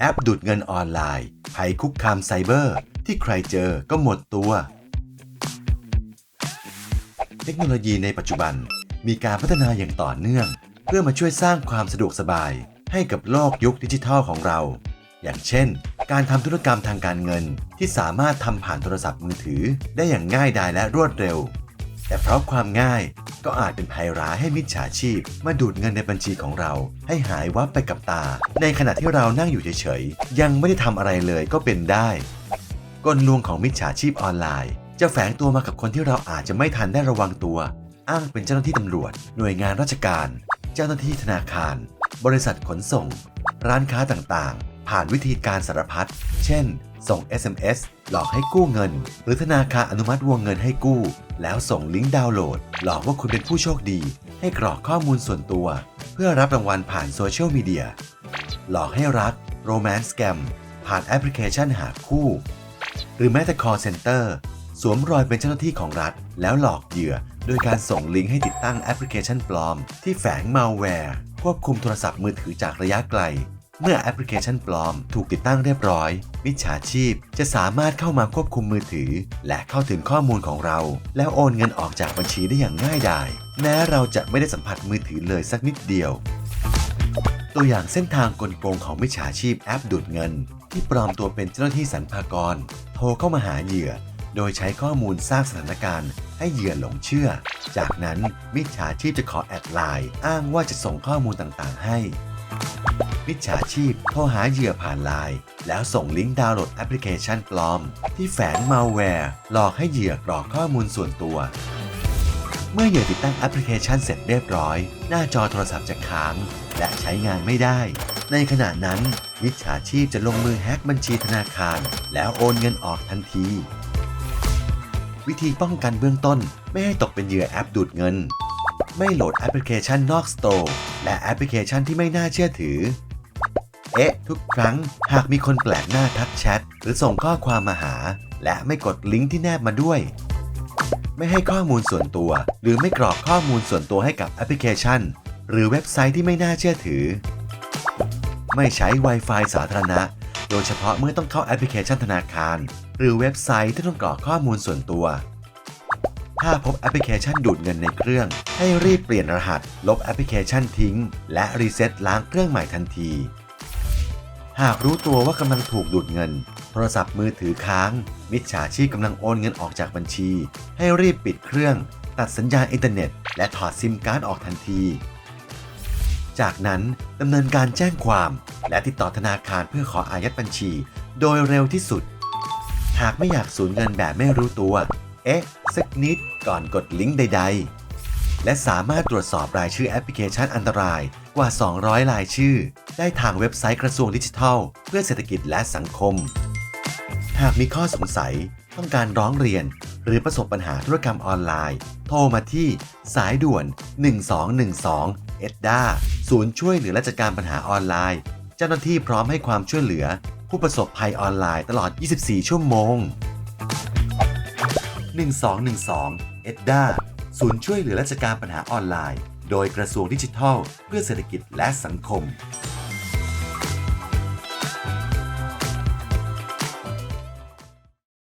แอปดูดเงินออนไลน์ภัยคุกคามไซเบอร์ ที่ใครเจอก็หมดตัว เทคโนโลยีในปัจจุบันมีการพัฒนาอย่างต่อเนื่อง เพื่อมาช่วยสร้างความสะดวกสบายให้กับโลกยุคดิจิทัลของเรา อย่างเช่น การทำธุรกรรมทางการเงิน ที่สามารถทำผ่านโทรศัพท์มือถือ ได้อย่างง่ายดายและรวดเร็ว แต่เพราะความง่าย ก็อาจเป็นภัยร้ายให้มิจฉาชีพ มาดูดเงินในบัญชีของเรา ให้หายวับไปกับตา ในขณะที่เรานั่งอยู่เฉยๆ ยังไม่ได้ทำอะไรเลยก็เป็นได้ กลลวงของมิจฉาชีพออนไลน์ จะแฝงตัวมากับคนที่เราอาจจะไม่ทันได้ระวังตัว อ้างเป็นเจ้าหน้าที่ตำรวจ หน่วยงานราชการ เจ้าหน้าที่ธนาคาร บริษัทขนส่ง ร้านค้าต่างๆ ผ่านวิธีการสารพัด เช่น ส่ง SMS หลอกให้กู้เงิน หรือธนาคารอนุมัติวงเงินให้กู้ แล้วส่งลิงก์ดาวน์โหลด หลอกว่าคุณเป็นผู้โชคดี ให้กรอกข้อมูลส่วนตัว เพื่อรับรางวัลผ่านโซเชียลมีเดียหลอกให้รักโรแมนต์สแกมผ่านแอปพลิเคชันหาคู่ หรือแม้แต่ call center สวมรอยเป็นเจ้าหน้าที่ของรัฐ แล้วหลอกเหยื่อโดยการส่งลิงก์ให้ติดตั้งแอปพลิเคชันปลอม ที่แฝงมัลแวร์ควบคุมโทรศัพท์มือถือจากระยะไกล เมื่อแอปพลิเคชันปลอมถูกติดตั้งเรียบร้อย มิจฉาชีพจะสามารถเข้ามาควบคุมมือถือ และเข้าถึงข้อมูลของเรา แล้วโอนเงินออกจากบัญชีได้อย่างง่ายดาย แม้เราจะไม่ได้สัมผัสมือถือเลยสักนิดเดียว ตัวอย่างเส้นทางกลโกงของมิจฉาชีพแอปดูดเงิน ที่ปลอมตัวเป็นเจ้าหน้าที่สรรพากร โทรเข้ามาหาเหยื่อ โดยใช้ข้อมูลสร้างสถานการณ์ให้เหยื่อหลงเชื่อ จากนั้นมิจฉาชีพจะขอแอดไลน์อ้างว่าจะส่งข้อมูลต่างๆ ให้ มิจฉาชีพโทรหาเหยื่อผ่านไลน์แล้วส่งลิงก์ดาวน์โหลดแอปพลิเคชันปลอม ที่แฝงมัลแวร์หลอกให้เหยื่อกรอกข้อมูลส่วนตัว เมื่อเหยื่อติดตั้งแอปพลิเคชันเสร็จเรียบร้อย หน้าจอโทรศัพท์จะค้าง และใช้งานไม่ได้ ในขณะนั้นมิจฉาชีพจะลงมือแฮ็กบัญชีธนาคาร แล้วโอนเงินออกทันที วิธีป้องกันเบื้องต้นไม่ให้ตกเป็นเหยื่อแอปดูดเงิน ไม่โหลดแอปพลิเคชันนอกสโตร์และแอปพลิเคชันที่ไม่น่าเชื่อถือ เอ๊ะ ทุกครั้ง หากมีคนแปลกหน้าทักแชทหรือส่งข้อความมาหา และไม่กดลิงก์ที่แนบมาด้วย ไม่ให้ข้อมูลส่วนตัว หรือไม่กรอกข้อมูลส่วนตัวให้กับแอปพลิเคชัน หรือเว็บไซต์ที่ไม่น่าเชื่อถือ ไม่ใช้ Wi-Fi สาธารณะ โดยเฉพาะเมื่อต้องเข้าแอปพลิเคชันธนาคาร หรือเว็บไซต์ที่ต้องกรอกข้อมูลส่วนตัวถ้าพบแอปพลิเคชันดูดเงินในเครื่อง ให้รีบเปลี่ยนรหัส ลบแอปพลิเคชันทิ้ง และรีเซ็ตล้างเครื่องใหม่ทันที หากรู้ตัวว่ากำลังถูกดูดเงิน โทรศัพท์มือถือค้าง มิจฉาชีพกำลังโอนเงินออกจากบัญชี ให้รีบปิดเครื่อง ตัดสัญญาณอินเทอร์เน็ต และถอดซิมการ์ดออกทันที จากนั้นดำเนินการแจ้งความ และติดต่อธนาคารเพื่อขออายัดบัญชี โดยเร็วที่สุด หากไม่อยากสูญเงินแบบไม่รู้ตัว เอ๊ะสักนิดก่อนกดลิงก์ใด ๆ และสามารถตรวจสอบรายชื่อแอปพลิเคชันอันตราย กว่า 200 รายชื่อ ได้ทางเว็บไซต์กระทรวงดิจิทัล เพื่อเศรษฐกิจและสังคม หากมีข้อสงสัยต้องการร้องเรียน หรือประสบปัญหาธุรกรรมออนไลน์ โทรมาที่สายด่วน 1212 เอ็ดดาศูนย์ช่วยเหลือและจัดการปัญหาออนไลน์ เจ้าหน้าที่พร้อมให้ความช่วยเหลือ ผู้ประสบภัยออนไลน์ตลอด 24 ชั่วโมง 1212 เอ็ดดาศูนย์ช่วยเหลือและจัดการปัญหาออนไลน์ โดยกระทรวงดิจิทัล เพื่อเศรษฐกิจและสังคม